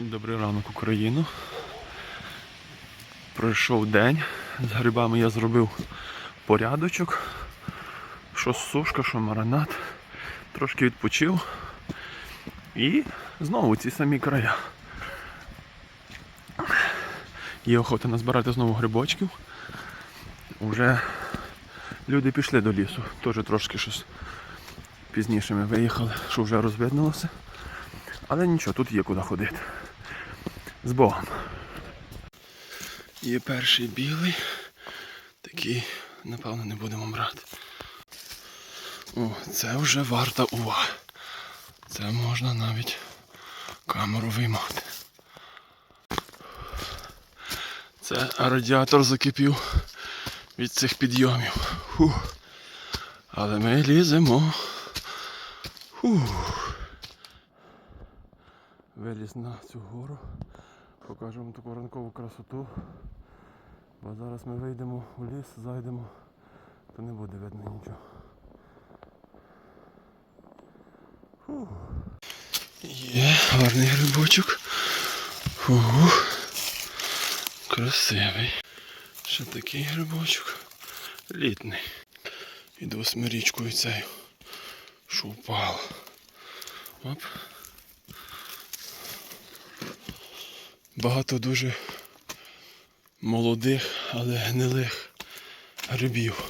Добрий ранок, Україну. Пройшов день. З грибами я зробив порядочок. Що сушка, що маринад. Трошки відпочив. І знову ці самі края. Є охота назбирати знову грибочків. Уже люди пішли до лісу. Теж трошки щось пізніше ми виїхали, що вже розвиднулося. Але нічого, тут є куди ходити. З Богом. Є перший білий. Такий, напевно, не будемо брати. О, це вже варта уваги. Це можна навіть камеру виймати. Це радіатор закипів від цих підйомів. Фух. Але ми ліземо. Фух. Виліз на цю гору. Покажу вам таку ранкову красоту. Бо зараз ми вийдемо у ліс, зайдемо, то не буде видно нічого. Фух. Є гарний грибочок. Фух. Красивий. Ще такий грибочок. Літний. І восьмирічкою цею. Що впало. Оп. Багато дуже молодих, але гнилих грибів.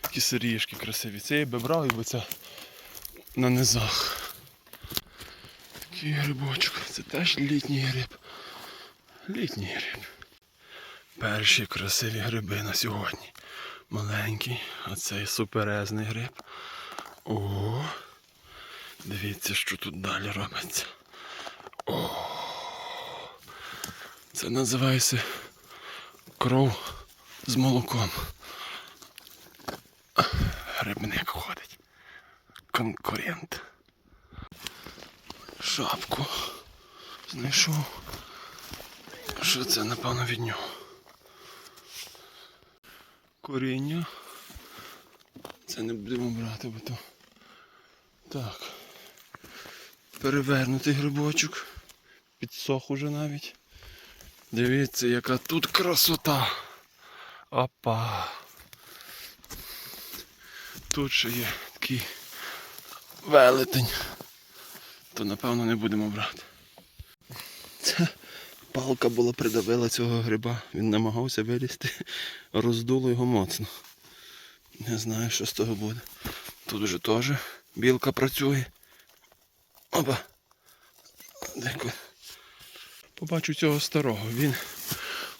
Такі сиріжки красиві. Це я би брав, і це на низах. Такий грибочок. Це теж літній гриб. Літній гриб. Перші красиві гриби на сьогодні. Маленький, а цей суперезний гриб. О, дивіться, що тут далі робиться. Це називається кров з молоком. Грибник ходить. Конкурент. Шапку. Знайшов. Що це, напевно, від нього? Коріння. Це не будемо брати, бо то. Так. Перевернутий грибочок. Підсох уже навіть. Дивіться, яка тут красота. Опа. Тут ще є такий велетень. То напевно не будемо брати. Ця палка була придавила цього гриба. Він намагався вилізти, роздуло його моцно. Не знаю, що з того буде. Тут вже теж білка працює. Опа. Деко. Побачу цього старого. Він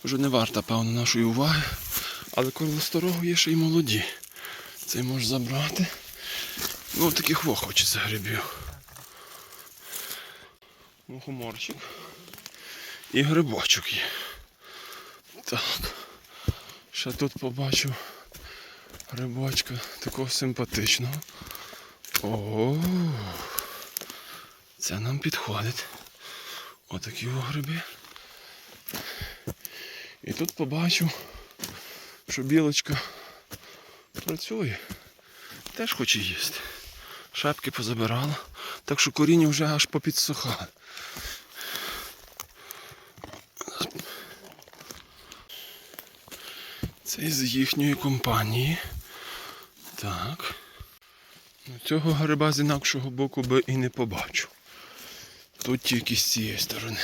вже не варта, певно, нашої уваги. Але коло старого є ще й молоді. Цей можеш забрати. Ну, таких во хочеться грибів. Мухоморчик. І грибочок є. Так. Ще тут побачив грибочка такого симпатичного. О, це нам підходить. Отакі о гриби. І тут побачив, що білочка працює. Теж хоче їсти. Шапки позабирала, так що коріння вже аж попідсухали. Це із їхньої компанії. Так. Ну, Цього гриба з інакшого боку би і не побачу. Тут тільки з цієї сторони.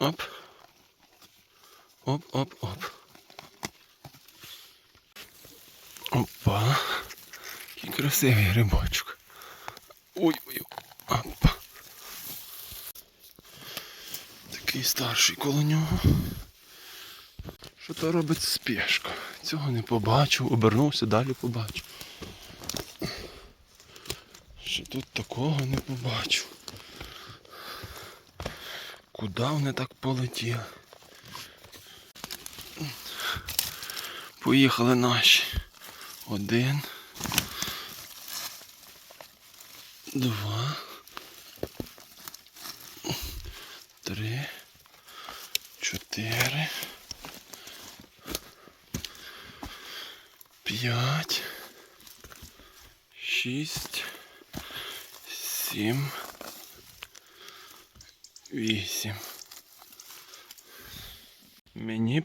Оп. Оп, оп, оп. Опа. Який красивий грибочок. Ой-ой. Опа. Такий старший коло нього. Що то робить спешка? Цього не побачив, обернувся, далі побачив. Що тут такого не побачив. Куди вони так полетіли? Поїхали наші. Один. Два.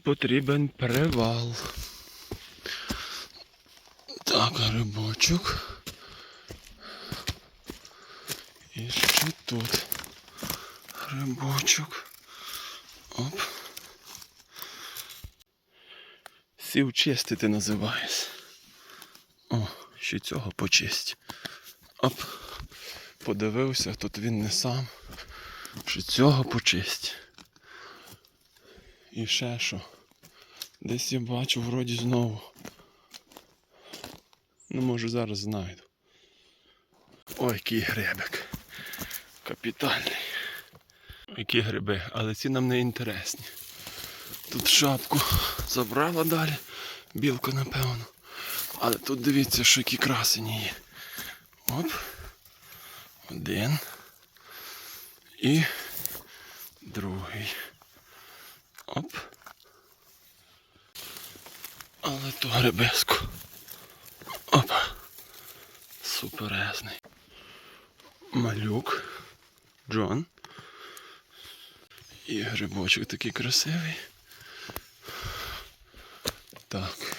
Потрібен привал. Так, грибочок. І ще тут грибочок. Оп. Сів чистити називається. О, ще цього почисть. Оп. Подивився, тут він не сам. Ще цього почисть. І ще що. Десь я бачу вроді знову. Ну може зараз знайду. Ой, який грибик. Капітальний. Які гриби, але ці нам не інтересні. Тут шапку забрала далі. Білка, напевно. Але тут дивіться, що які красені є. Оп. Один. І другий. Оп. Але то грибеско. Опа. Суперезний. Малюк. Джон. І грибочок такий красивий. Так.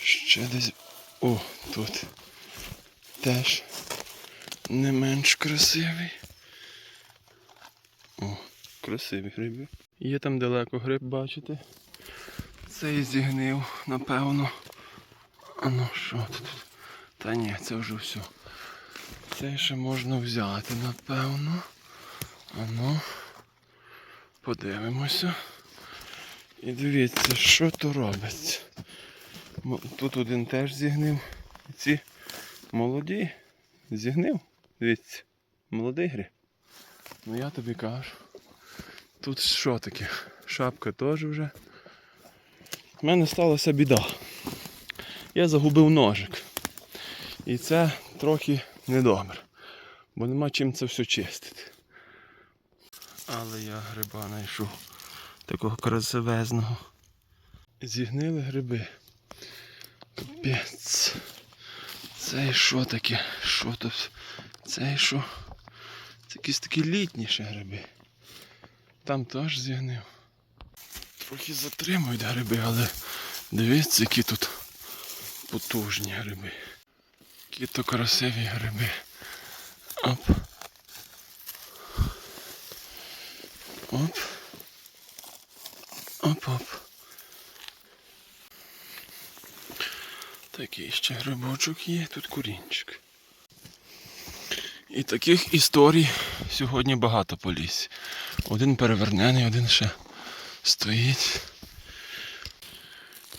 Ще десь. О, тут теж не менш красивий. О, красиві гриби. Є там далеко гриб, бачите? Цей зігнив, напевно. А ну що тут? Та ні, це вже все. Цей ще можна взяти, напевно. А ну. Подивимося. І дивіться, що то робиться. Тут один теж зігнив. Ці молоді. Зігнив. Дивіться. Молодий гриб. Ну я тобі кажу. Тут що таке? Шапка теж вже. У мене сталася біда. Я загубив ножик. І це трохи недобре. Бо нема чим це все чистити. Але я гриба знайшов. Такого красивезного. Зігнили гриби. Капець. Це що таке? Що тут? Це що? Це якісь такі літніші гриби. Там теж зігнив. Трохи затримують гриби, але дивіться, які тут потужні гриби. Які то красиві гриби. Оп. Оп. Оп-оп. Такий ще грибочок є, тут курінчик. І таких історій сьогодні багато по лісі. Один перевернений, один ще стоїть.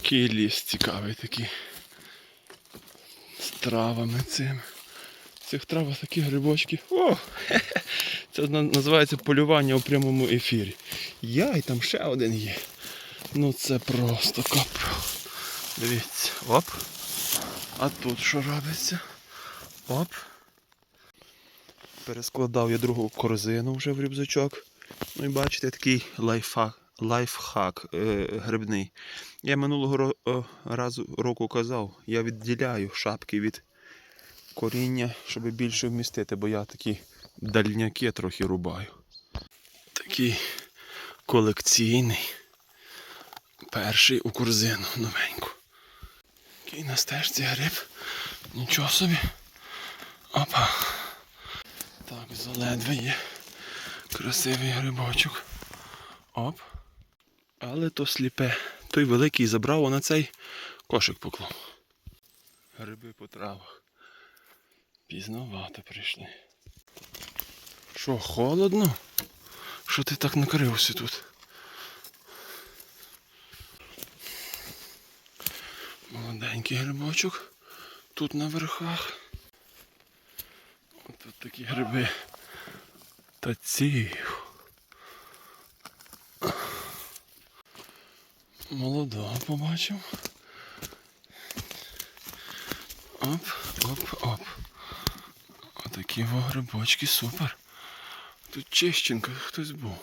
Який ліс цікавий такий. З травами цими. В цих травах такі грибочки. О! Це називається полювання у прямому ефірі. Я і там ще один є. Ну це просто кап. Дивіться. Оп. А тут що робиться? Оп. Перескладав я другу корзину вже в рюкзачок. Ну і бачите, такий лайфхак, лайфхак е, грибний. Я минулого разу року казав, я відділяю шапки від коріння, щоб більше вмістити, бо я такі дальняки трохи рубаю. Такий колекційний. Перший у корзину новеньку. Який на стежці гриб. Нічого собі. Опа. Так, заледве є. Красивий грибочок. Оп. Але то сліпе. Той великий забрав, а на цей кошик поклав. Гриби по травах. Пізновато прийшли. Що, холодно? Що ти так накрився тут? Молоденький грибочок. Тут на верхах. От тут такі гриби. Та ці. Молодого побачив. Оп, оп, оп. Отакі во супер. Тут чищенка хтось був.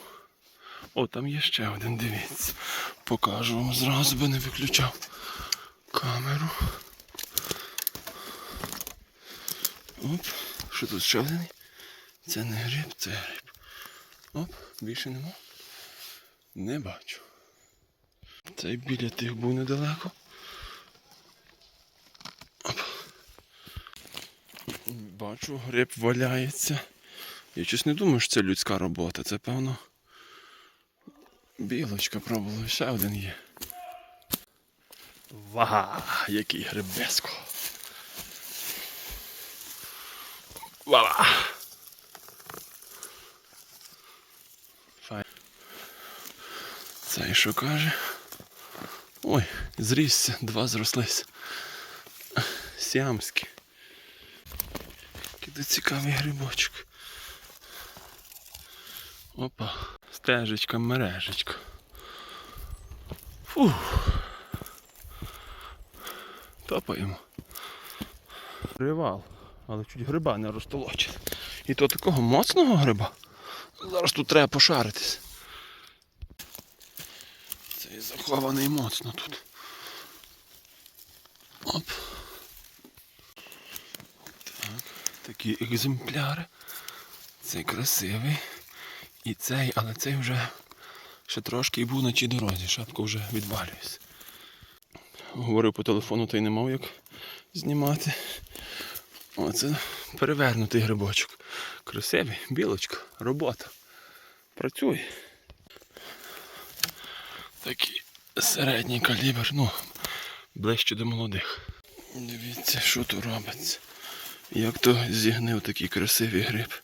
О, там є ще один, дивіться. Покажу вам зразу, би не виключав камеру. Оп, що тут ще один? Це не гриб, це гриб. Оп, більше нема. Не бачу. Цей біля тих був недалеко. Оп. Бачу, гриб валяється. Я щось не думаю, що це людська робота. Це певно. Білочка пробувала, ще один є. Ва, який грибеско. Ва. Фай. Цей що каже? Ой, зрісся, два зрослись. Сіамські. Який цікавий грибочок. Опа, стежечка, мережечка. Фух. Топаємо. Привал, але чуть гриба не розтолочили. І то такого моцного гриба. Зараз тут треба пошаритись. Захований моцно тут. Оп. Так, такі екземпляри. Цей красивий. І цей, але цей вже ще трошки і був на тій дорозі. Шапка вже відвалюється. Говорив по телефону, та й не мав як знімати. Оце перевернутий грибочок. Красивий, білочка, робота. Працює. Такий середній калібр, ну, ближче до молодих. Дивіться, що тут робиться. Як то зігнив такий красивий гриб.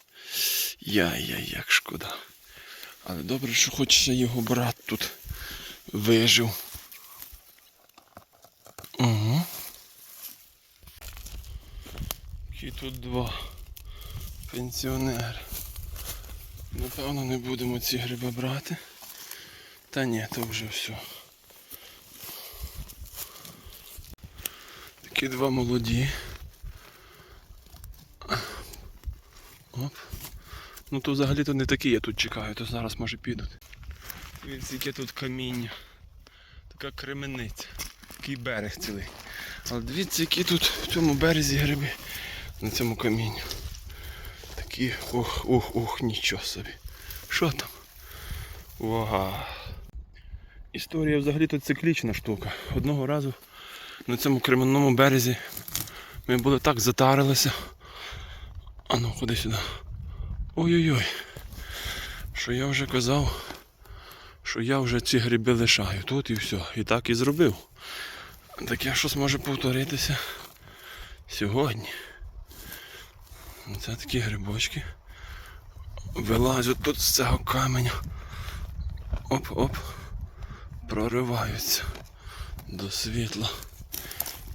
Яй-яй, як шкода. Але добре, що хоч ще його брат тут вижив. Угу. Які тут два пенсіонери. Напевно, не будемо ці гриби брати. Та ні, то вже все. Такі два молоді. Оп. Ну то взагалі-то не такі я тут чекаю, то зараз може підуть. Дивіться, яке тут каміння. Така кремениця. Такий берег цілий. Але дивіться, які тут в цьому березі гриби на цьому камінні. Такі ох, ох, ох, нічого собі. Що там? Вага. Історія взагалі тут циклічна штука. Одного разу на цьому кременному березі ми були так затарилися. А ну, ходи сюди. Ой-ой-ой. Що я вже казав, що я вже ці гриби лишаю тут і все. І так і зробив. Таке щось може повторитися сьогодні. Це такі грибочки. Вилазять тут з цього каменя. Оп-оп. Прориваються до світла.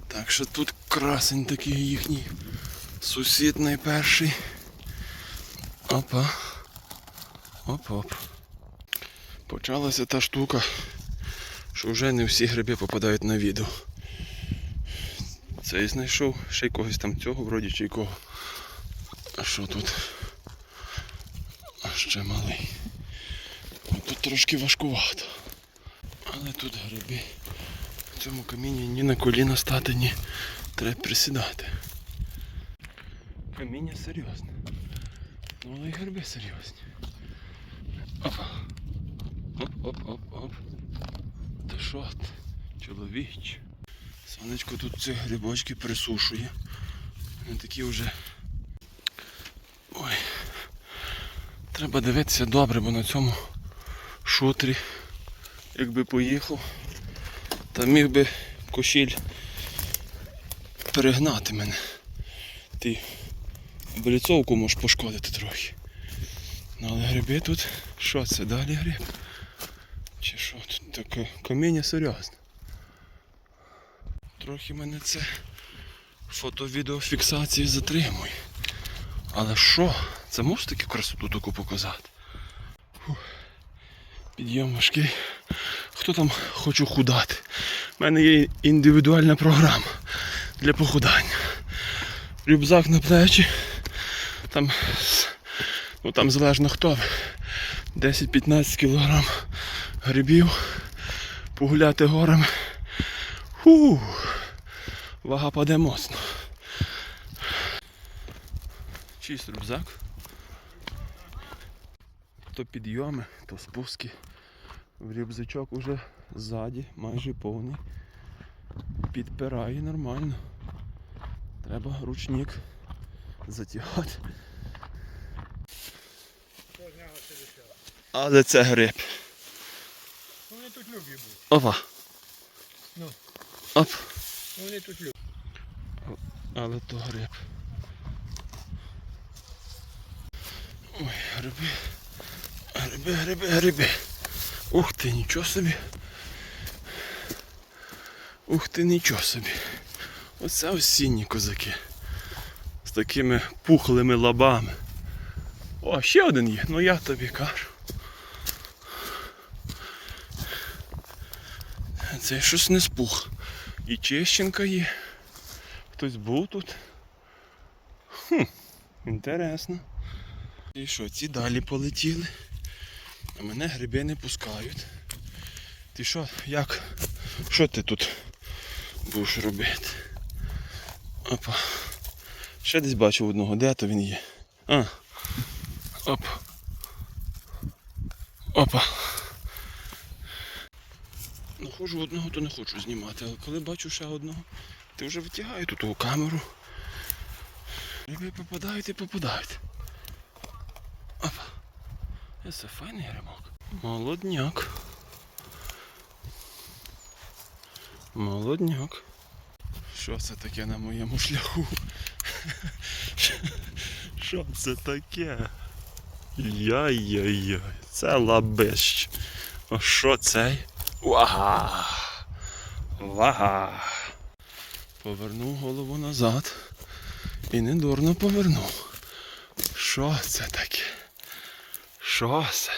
Так що тут красень такий їхній. Сусід найперший. Опа. Оп-оп. Почалася та штука, що вже не всі гриби попадають на відео. Цей знайшов, ще й когось там цього, вроді чи й кого. А що тут? А ще малий. Тут трошки важкувато. Але тут гриби. В цьому камінні ні на коліна стати, ні треба присідати. Каміння серйозне. Ну але й гриби серйозні. Опа. Оп-оп-оп-оп. Та що ти? Чоловіч. Сонечко тут ці грибочки присушує. Вони такі вже. Ой. Треба дивитися добре, бо на цьому шутрі, якби поїхав, та міг би кошіль перегнати мене. Ти обліцовку можеш пошкодити трохи. Ну але гриби тут, що це далі гриб? Чи що тут таке каміння серйозне. Трохи мене це фото-відеофіксації затримує. Але що? Це може таки красоту таку показати? Фух. Підйом важкий. Хто там хоче худати? У мене є індивідуальна програма для похудання. Рюкзак на плечі. Там, ну там залежно хто. 10-15 кілограм грибів. Погуляти горами. Фу. Вага паде моцно. Чисть рюкзак. то підйоми, то спуски. Рюкзачок уже ззаді, майже повний. Підпирає нормально. Треба ручник затягати. Але це гриб. Вони тут любі будуть. Опа. Ну. Оп. Вони тут любі. Але то гриб. Ой, гриби. Гриби, гриби, гриби. Ух ти, нічого собі. Ух ти, нічого собі. Оце осінні козаки. З такими пухлими лабами. О, ще один є, ну я тобі кажу. Це щось не спух. І Чещенка є. Хтось був тут. Хм, інтересно. І що, ці далі полетіли, а мене гриби не пускають. Ти що, як? Що ти тут будеш робити? Опа. Ще десь бачив одного, де то він є? А. Оп. Опа. Находжу одного, то не хочу знімати, але коли бачу ще одного, ти вже витягаю тут у камеру. Риби попадають і попадають. Це файний гримок. Молодняк. Молодняк. Що це таке на моєму шляху? Що це таке? Яй-яй-яй. Це лабещ. А що цей? Вага! Вага! Повернув голову назад і недурно повернув. Що це таке? Це?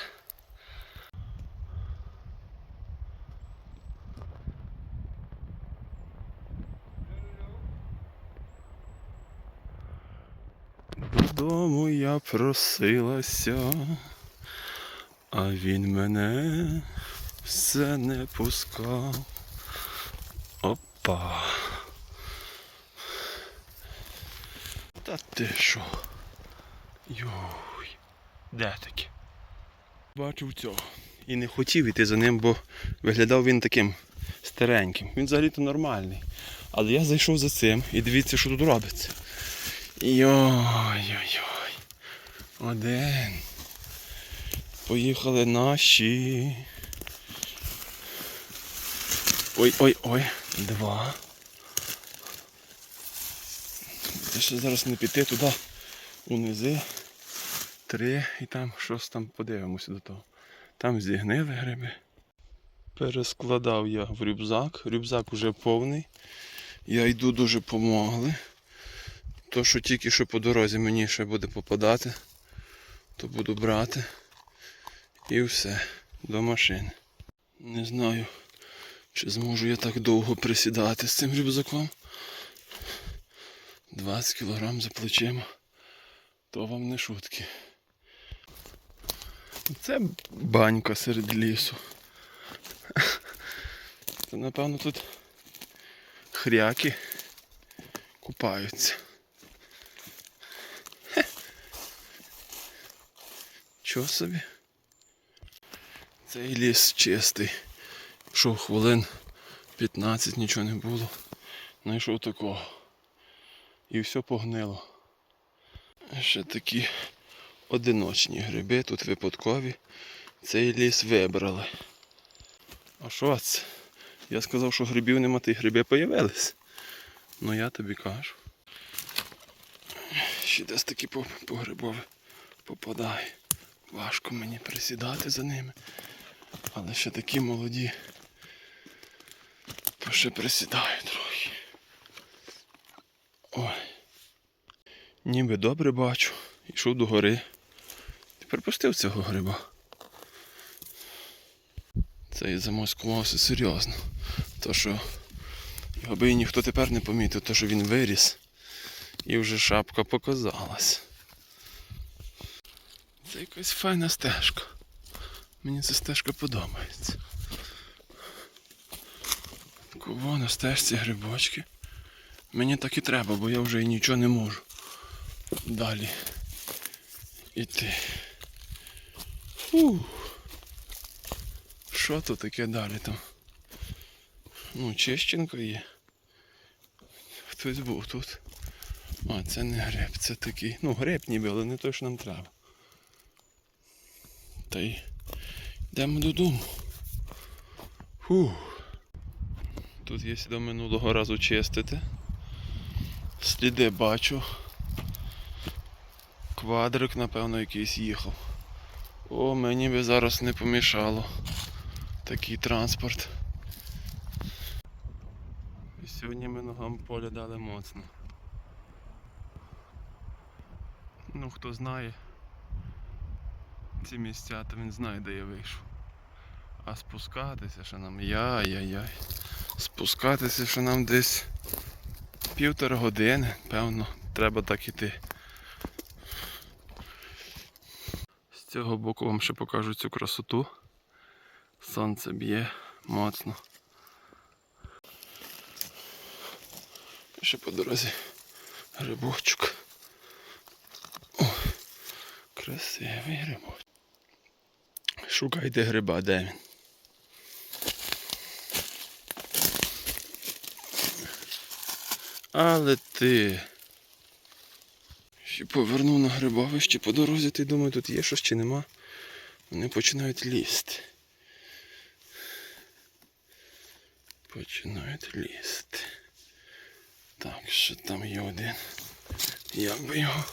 Додому я просилася, а він мене все не пускав. Опа. Та ти що? Йой. Де таке? Бачив цього. І не хотів іти за ним, бо виглядав він таким стареньким. Він взагалі-то нормальний. Але я зайшов за цим і дивіться, що тут робиться. Йой-йой-йой. Один. Поїхали наші. Ой-ой-ой. Два. Ще зараз не піти туди унизи. Три і там щось там подивимося до того. Там зігнили гриби. Перескладав я в рюкзак. Рюкзак уже повний. Я йду дуже помогли. То, що тільки що по дорозі мені ще буде попадати, то буду брати. І все, до машини. Не знаю, чи зможу я так довго присідати з цим рюкзаком. 20 кілограм за плечима. То вам не шутки. Це банька серед лісу. Це напевно тут хряки купаються. Хе. Чого собі? Цей ліс чистий. Йшов хвилин 15, нічого не було. Знайшов такого. І все погнило. Ще такі одиночні гриби, тут випадкові. Цей ліс вибрали. А що це? Я сказав, що грибів нема, ти гриби появились. Ну я тобі кажу. Ще десь такі по, по грибові попадає. Важко мені присідати за ними. Але ще такі молоді. То ще присідаю трохи. Ой. Ніби добре бачу. Йшов до гори. Тепер пустив цього гриба. Це і замаскувався серйозно. То що його би і ніхто тепер не помітив, то що він виріс і вже шапка показалась. Це якась файна стежка. Мені ця стежка подобається. Кого на стежці грибочки. Мені так і треба, бо я вже і нічого не можу. Далі іти. Фу. Що тут таке далі там? Ну, Чещенко є. Хтось був тут. А, це не гриб, це такий. Ну, гриб ніби, але не той, що нам треба. Та й йдемо додому. Фу. Тут є до минулого разу чистити. Сліди бачу. Квадрик, напевно, якийсь їхав. О, мені би зараз не помішало. Такий транспорт. І сьогодні ми ногам поля дали моцно. Ну, хто знає ці місця, то він знає, де я вийшов. А спускатися, що нам яй-яй-яй. Спускатися, що нам десь півтора години, певно, треба так іти. З цього боку вам ще покажу цю красоту. Сонце б'є моцно. Ще по дорозі грибочок. О, красивий грибочок. Шукайте гриба, де він. Але ти. Ще повернув на грибовище по дорозі, ти думаю, тут є щось чи нема. Вони починають лізти. Починають лізти. Так, що там є один. Як би його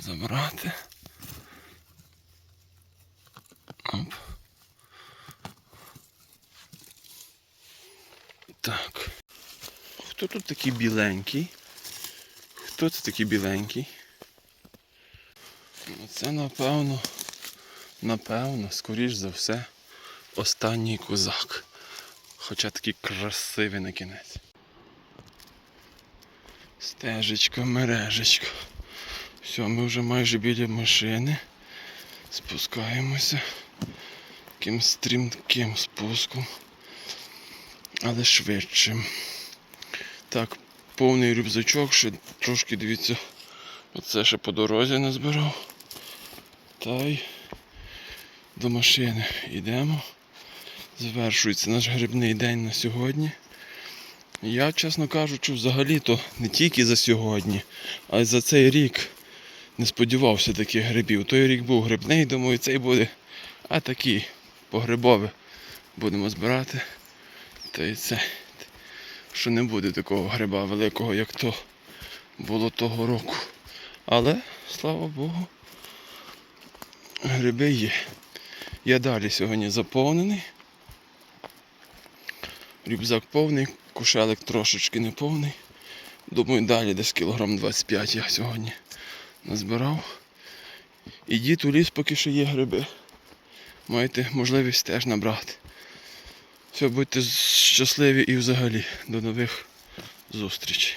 забрати? Оп. Так. Хто тут такий біленький? Хто це такий біленький? Це напевно, напевно, скоріш за все, останній козак. Хоча такий красивий на кінець. Стежечка, мережечка. Все, ми вже майже біля машини. Спускаємося. Таким стрімким спуском. Але швидшим. Так, повний рюкзачок, ще трошки дивіться. Оце ще по дорозі назбирав. Та до машини йдемо. Завершується наш грибний день на сьогодні. Я, чесно кажучи, взагалі-то не тільки за сьогодні, а й за цей рік не сподівався таких грибів. Той рік був грибний, думаю, цей буде. А такий погрибовий будемо збирати. Та й це. Що не буде такого гриба великого, як то було того року. Але, слава Богу, гриби є. Я далі сьогодні заповнений. Рюкзак повний, кушелик трошечки не повний. Думаю, далі десь кілограм 25 я сьогодні назбирав. Ідіть у ліс, поки ще є гриби. Маєте можливість теж набрати. Все, будьте щасливі і взагалі до нових зустрічей.